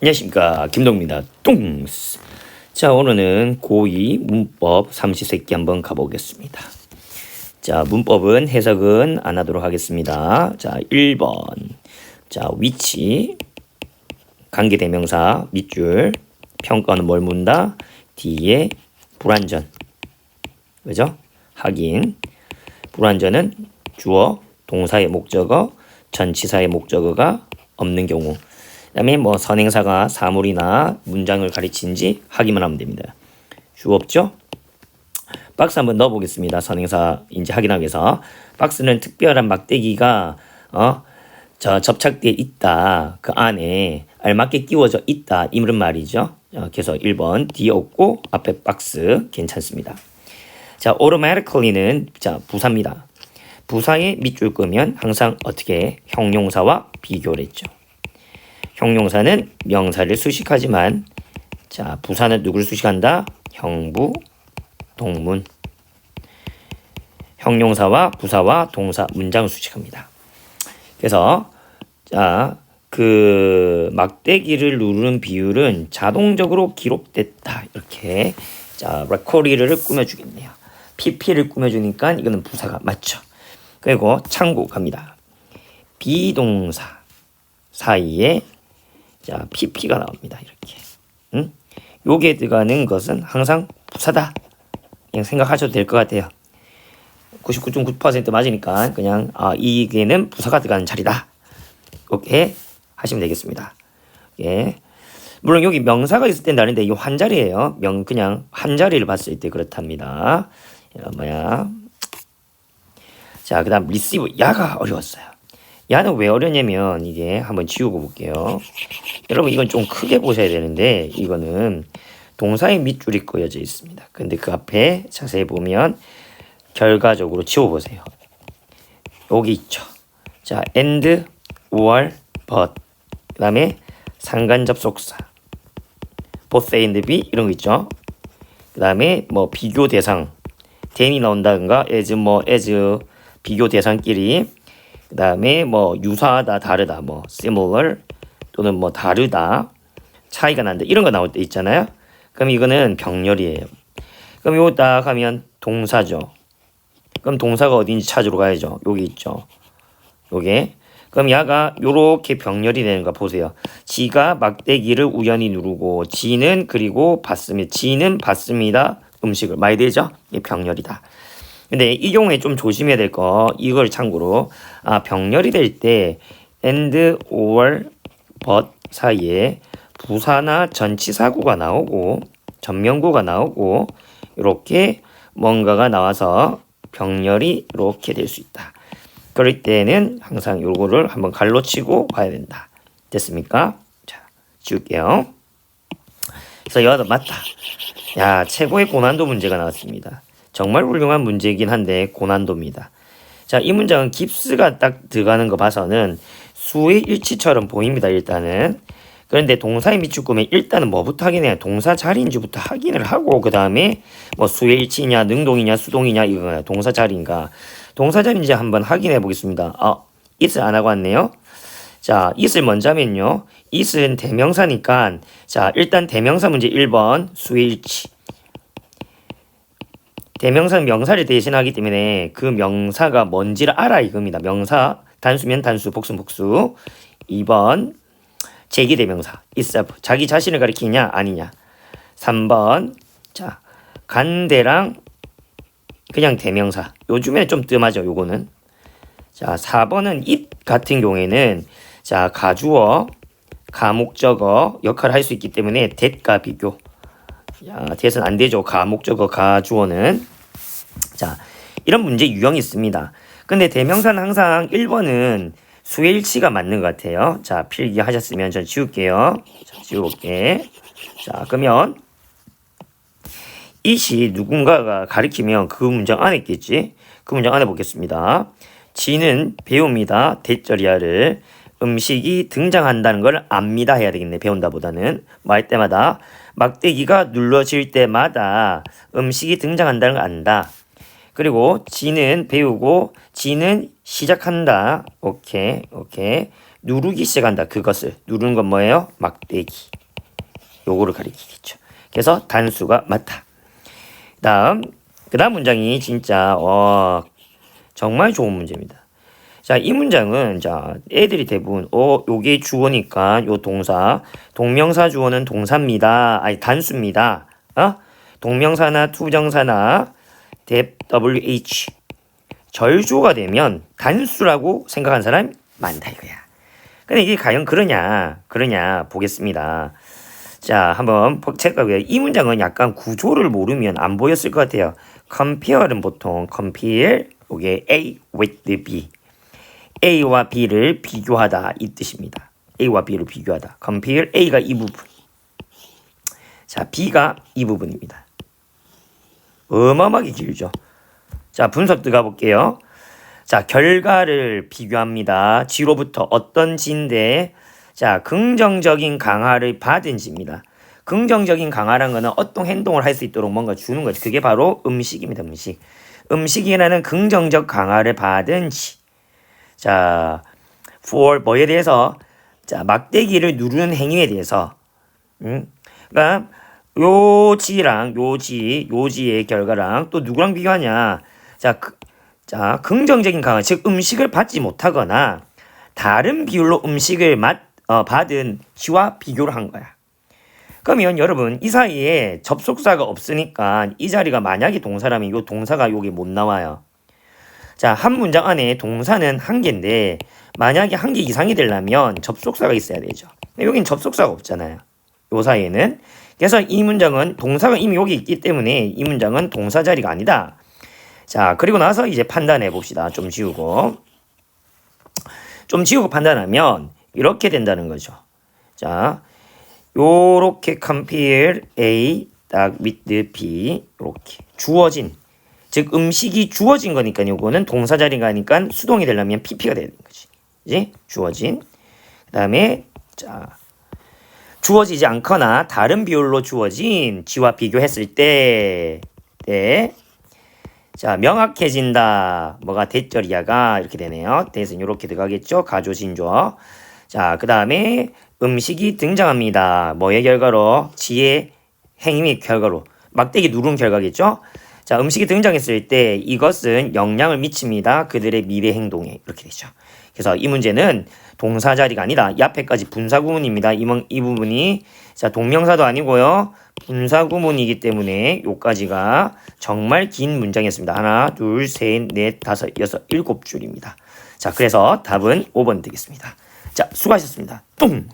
안녕하십니까. 김동입니다. 뚱스. 자 오늘은 고2 문법 삼시세끼 한번 가보겠습니다. 자 문법은 해석은 안 하도록 하겠습니다. 자 1번. 자 위치. 관계대명사 밑줄. 평가는 뭘 묻는다? 뒤에 불완전. 그죠? 확인. 불완전은 주어 동사의 목적어 전치사의 목적어가 없는 경우 그다음에 뭐 선행사가 사물이나 문장을 가리친지 확인만 하면 됩니다. 주어 없죠? 박스 한번 넣어보겠습니다. 선행사 인지 확인하기 위해서 박스는 특별한 막대기가 어, 저 접착되어 있다. 그 안에 알맞게 끼워져 있다. 이런 말이죠. 어, 그래서 1번 뒤에 없고 앞에 박스 괜찮습니다. 자, automatically는 자 부사입니다. 부사에 밑줄 끄면 항상 어떻게 형용사와 비교를 했죠. 형용사는 명사를 수식하지만 자 부사는 누구를 수식한다? 형부, 동문. 형용사와 부사와 동사 문장을 수식합니다. 그래서 자 그 막대기를 누르는 비율은 자동적으로 기록됐다 이렇게 자 레코리를 꾸며 주겠네요. PP를 꾸며 주니까 이거는 부사가 맞죠. 그리고 참고 갑니다. 비동사 사이에 자, PP가 나옵니다. 이렇게. 응? 요게 들어가는 것은 항상 부사다. 그냥 생각하셔도 될 것 같아요. 99.9% 맞으니까 그냥 아, 이게는 부사가 들어가는 자리다. 이렇게 하시면 되겠습니다. 예. 물론 여기 명사가 있을 땐 다른데 이 한 자리예요. 명 그냥 한 자리를 봤을 때 그렇답니다. 뭐야? 자, 그다음 리시브 야가 어려웠어요. 야는 왜 어려냐면 이게 한번 지우고 볼게요. 여러분 이건 좀 크게 보셔야 되는데 이거는 동사의 밑줄이 꺼여져 있습니다. 근데 그 앞에 자세히 보면 결과적으로 지워보세요. 여기 있죠. 자, and, or, but 그 다음에 상관접속사 both and B 이런 거 있죠. 그 다음에 뭐 비교 대상 then이 나온다든가 as 뭐 as 비교 대상끼리 그 다음에 뭐 유사하다, 다르다, 뭐 similar 또는 뭐 다르다, 차이가 난다 이런 거 나올 때 있잖아요. 그럼 이거는 병렬이에요. 그럼 요거 딱 하면 동사죠. 그럼 동사가 어딘지 찾으러 가야죠. 여기 있죠. 요게. 그럼 야가 요렇게 병렬이 되는 거 보세요. 지가 막대기를 우연히 누르고 지는 그리고 받습니다. 지는 받습니다. 음식을 많이 되죠? 이게 병렬이다. 근데 이 경우에 좀 조심해야 될 거 이걸 참고로 아 병렬이 될 때 and or but 사이에 부사나 전치사구가 나오고 전명구가 나오고 이렇게 뭔가가 나와서 병렬이 이렇게 될 수 있다. 그럴 때는 항상 요거를 한번 갈로 치고 봐야 된다. 됐습니까? 자, 지울게요. 그래서 여하도 맞다. 야, 최고의 고난도 문제가 나왔습니다. 정말 훌륭한 문제이긴 한데 고난도입니다. 자, 이 문장은 깁스가 딱 들어가는 거 봐서는 수의 일치처럼 보입니다, 일단은. 그런데 동사의 밑줄꾸면 일단은 뭐부터 확인해야 동사 자리인지부터 확인을 하고 그 다음에 뭐 수의 일치냐 능동이냐 수동이냐 이거야 동사 자리인가 동사 자리인지 한번 확인해 보겠습니다. 아, it을 안 하고 왔네요. 자, it을 먼저 하면요. it은 대명사니까 자, 일단 대명사 문제 1번 수의 일치 대명사는 명사를 대신하기 때문에 그 명사가 뭔지를 알아 이겁니다. 명사 단수면 단수, 복수 복수. 2번 제기대명사 itself 자기 자신을 가리키냐 아니냐. 3번 자 간대랑 그냥 대명사 요즘에 좀 뜸하죠 요거는. 자 4번은 it 같은 경우에는 자 가주어 가목적어 역할을 할 수 있기 때문에 that과 비교 야, 대선 안 되죠. 가, 목적어, 가, 주어는. 자, 이런 문제 유형이 있습니다. 근데 대명사는 항상 1번은 수일치가 맞는 것 같아요. 자, 필기 하셨으면 전 지울게요. 자, 지워볼게. 자, 그러면 이시 누군가가 가리키면 그 문장 안에 있겠지? 그 문장 안에 보겠습니다. 지는 배웁니다. 대절이야를 음식이 등장한다는 걸 압니다 해야 되겠네. 배운다 보다는. 뭐할 때마다 막대기가 눌러질 때마다 음식이 등장한다는 걸 안다. 그리고 지는 배우고 지는 시작한다. 오케이. 오케이. 누르기 시작한다. 그것을 누르는 건 뭐예요? 막대기. 요거를 가리키겠죠. 그래서 단수가 맞다. 다음 그다음 문장이 진짜 어 정말 좋은 문제입니다. 자, 이 문장은 자, 애들이 대부분 어, 요게 주어니까 요 동사, 동명사 주어는 동사입니다. 아니 단수입니다. 어? 동명사나 투정사나 대 WH 절주어가 되면 단수라고 생각한 사람 많다 이거야. 근데 이게 과연 그러냐? 그러냐 보겠습니다. 자, 한번 체크하고요. 이 문장은 약간 구조를 모르면 안 보였을 것 같아요. compare는 보통 compare 이게 A with B. A와 B를 비교하다 이 뜻입니다. A와 B를 비교하다. compare A가 이 부분. 자, B가 이 부분입니다. 어마어마하게 길죠. 자, 분석 들어가 볼게요. 자, 결과를 비교합니다. 지로부터 어떤 지인데, 자, 긍정적인 강화를 받은 지입니다. 긍정적인 강화란 거는 어떤 행동을 할 수 있도록 뭔가 주는 거죠. 그게 바로 음식입니다, 음식. 음식이라는 긍정적 강화를 받은 지. 자, for 뭐에 대해서 자, 막대기를 누르는 행위에 대해서 음? 그러니까 요 지랑 요지, 요지의 결과랑 또 누구랑 비교하냐? 자, 그, 자, 긍정적인 강화, 즉 음식을 받지 못하거나 다른 비율로 음식을 맛, 어, 받은 지와 비교를 한 거야. 그러면 여러분 이 사이에 접속사가 없으니까 이 자리가 만약에 동사라면 요 동사가 여기 못 나와요. 자, 한 문장 안에 동사는 한 개인데 만약에 한 개 이상이 되려면 접속사가 있어야 되죠. 여긴 접속사가 없잖아요. 요 사이에는. 그래서 이 문장은 동사가 이미 여기 있기 때문에 이 문장은 동사 자리가 아니다. 자, 그리고 나서 이제 판단해 봅시다. 좀 지우고. 좀 지우고 판단하면 이렇게 된다는 거죠. 자, 요렇게 compare A 딱 with B 요렇게 주어진 즉 음식이 주어진 거니까 요거는 동사 자리가 아니까 수동이 되려면 PP가 되는 거지. 이제 주어진 그다음에 자 주어지지 않거나 다른 비율로 주어진 지와 비교했을 때 때. 자, 명확해진다. 뭐가 대절이야가 이렇게 되네요. 대신 이렇게 들어가겠죠. 가조진조. 자, 그 다음에 음식이 등장합니다. 뭐의 결과로? 지의 행위 결과로. 막대기 누른 결과겠죠? 자, 음식이 등장했을 때 이것은 영향을 미칩니다. 그들의 미래 행동에. 이렇게 되죠. 그래서 이 문제는 동사 자리가 아니다. 이 앞에까지 분사 구문입니다. 이, 문- 이 부분이 자 동명사도 아니고요. 분사 구문이기 때문에 요까지가 정말 긴 문장이었습니다. 하나, 둘, 셋, 넷, 다섯, 여섯, 일곱 줄입니다. 자, 그래서 답은 5번 되겠습니다. 자, 수고하셨습니다. 똥!